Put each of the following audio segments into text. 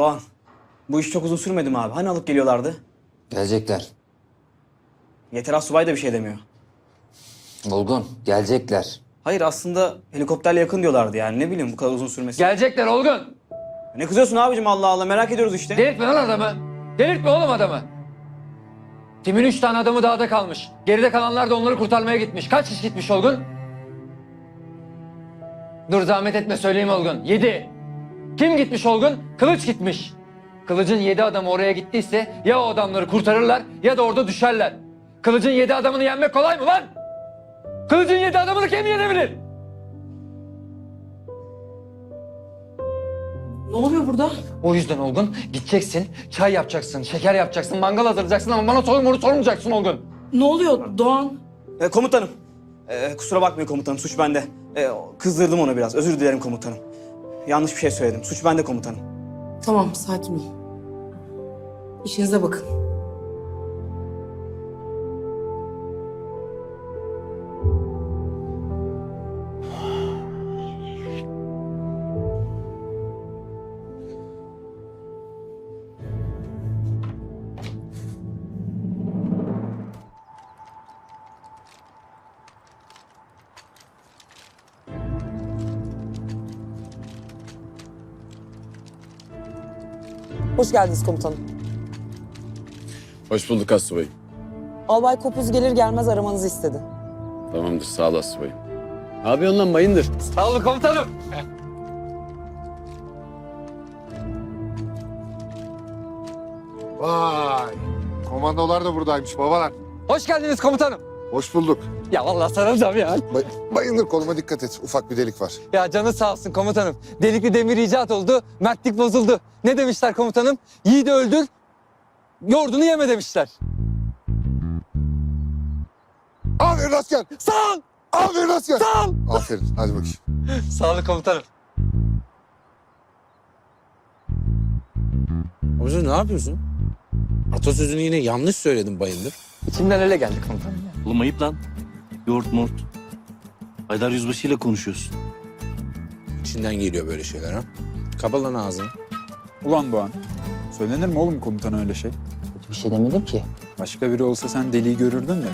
Doğan, bu iş çok uzun sürmedi mi abi? Hani alıp geliyorlardı? Gelecekler. Yeter Asubay da bir şey demiyor. Olgun, gelecekler. Hayır aslında helikopterle yakın diyorlardı yani. Ne bileyim bu kadar uzun sürmesi. Gelecekler Olgun. Ne kızıyorsun abicim Allah Allah merak ediyoruz işte. Delirtme lan adamı. Delirtme oğlum adamı. Timin üç tane adamı dağda kalmış. Geride kalanlar da onları kurtarmaya gitmiş. Kaç kişi gitmiş Olgun? Dur zahmet etme söyleyeyim Olgun. Yedi. Kim gitmiş Olgun? Kılıç gitmiş. Kılıç'ın yedi adamı oraya gittiyse ya o adamları kurtarırlar ya da orada düşerler. Kılıç'ın yedi adamını yenmek kolay mı lan? Kılıç'ın yedi adamını kim yenebilir? Ne oluyor burada? O yüzden Olgun gideceksin, çay yapacaksın, şeker yapacaksın, mangal hazırlayacaksın ama bana soru moru sormayacaksın Olgun. Ne oluyor Doğan? E, komutanım. E, kusura bakmayın komutanım suç bende. E, kızdırdım onu biraz özür dilerim komutanım. Yanlış bir şey söyledim. Suç bende komutanım. Tamam sakin ol. İşinize bakın. Hoş geldiniz komutanım. Hoş bulduk Asubay. Albay Kopuz gelir gelmez aramanızı istedi. Tamamdır sağ ol Asubay. Abi ondan bayındır. Sağ olun komutanım. Vay. Komandolar da buradaymış babalar. Hoş geldiniz komutanım. Hoş bulduk. Ya vallahi sarılacağım ya. Bay- bayındır koluma dikkat et. Ufak bir delik var. Ya canı sağ olsun komutanım. Delikli demir icat oldu, mertlik bozuldu. Ne demişler komutanım? Yiğidi öldür, yoğurdunu yeme demişler. Aferin asker. Sağ ol, Aferin asker. sağ ol. Aferin. Hadi bakayım. Sağ olun komutanım. Hocam ne yapıyorsun? Atasözünü yine yanlış söyledin bayındır. İçimden öyle geldi komutanım. Oğlum ayıp lan. Yoğurt mort. Haydar Yüzbaşı ile konuşuyorsun. İçinden geliyor böyle şeyler ha. Kapa lan ağzını. Ulan Doğan, söylenir mi oğlum komutana öyle şey? Bir şey demedim ki. Başka biri olsa sen deliği görürdün de.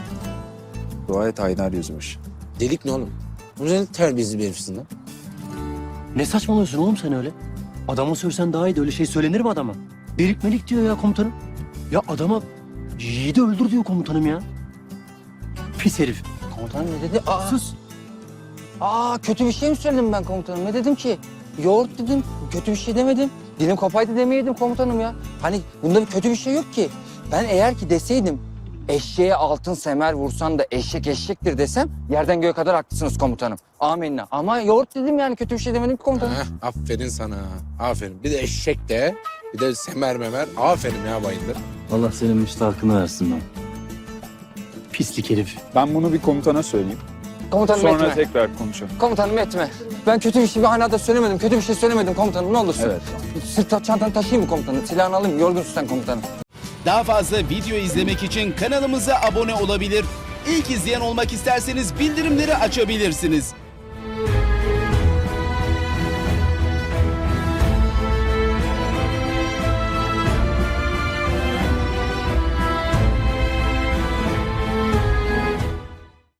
Dua et Haydar Yüzbaşı. Delik ne oğlum? Bu ne terbiyesiz bir herifsin lan? Ne saçmalıyorsun oğlum sen öyle? Adama sövsen daha iyi de öyle şey söylenir mi adama? Delik melik diyor ya komutanım. Ya adama yiğidi öldür diyor komutanım ya. Pis herif. Komutanım ne dedi? Aa, Sus. aa kötü bir şey mi söyledim ben komutanım? Ne dedim ki? Yoğurt dedim. Kötü bir şey demedim. Dilim kopaydı demeyedim komutanım ya. Hani bunda bir kötü bir şey yok ki. Ben eğer ki deseydim eşeğe altın semer vursan da eşek eşektir desem yerden göğe kadar haklısınız komutanım. Amenna. Ama yoğurt dedim yani kötü bir şey demedim ki komutanım. Heh, aferin sana. Aferin. Bir de eşek de. Bir de semer memer. Aferin ya bayındır. Allah senin müstahakını versin lan. Pislik herif. Ben bunu bir komutana söyleyeyim. Komutanım Sonra etme. tekrar konuşalım. Komutanım etme. Ben kötü bir şey bir hanada söylemedim. Kötü bir şey söylemedim komutanım ne olursun. Evet. Sırt çantanı taşıyayım mı komutanım? Silahını alayım yorgunsun sen komutanım. Daha fazla video izlemek için kanalımıza abone olabilir. İlk izleyen olmak isterseniz bildirimleri açabilirsiniz.